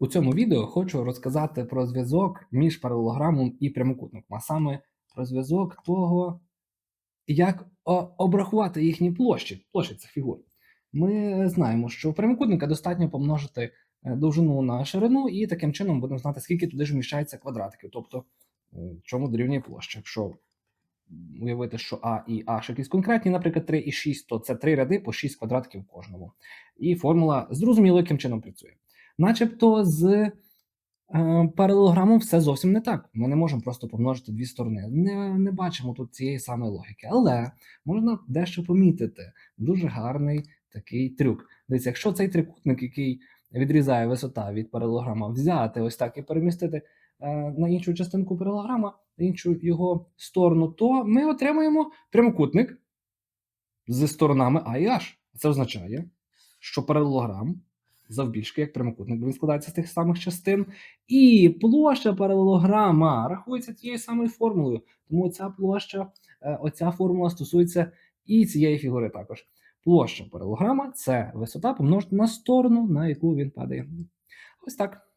У цьому відео хочу розказати про зв'язок між паралелограмом і прямокутником, а саме про зв'язок того, як обрахувати їхні площі, площі цих фігур. Ми знаємо, що у прямокутника достатньо помножити е, довжину на ширину, і таким чином будемо знати, скільки туди ж вміщається квадратиків, тобто чому дорівнює площа. Якщо уявити, що А і ж якісь конкретні, наприклад, 3 і 6, то це 3 ряди по 6 квадратиків кожному. І формула зрозуміло, яким чином працює. Начебто з е, паралелограмом все зовсім не так. Ми не можемо просто помножити дві сторони. Не, не бачимо тут цієї самої логіки. Але можна дещо помітити. Дуже гарний такий трюк. Дивіться, якщо цей трикутник, який відрізає висота від паралелограма, взяти ось так і перемістити е, на іншу частинку паралелограма, іншу його сторону, то ми отримаємо прямокутник з сторонами А і H. Це означає, що паралелограм завбільшки, як прямокутник, бо він складається з тих самих частин, і площа паралелограма рахується тією самою формулою. Тому ця площа, е, оця формула стосується і цієї фігури також. Площа паралелограма це висота помножити на сторону, на яку він падає. Ось так.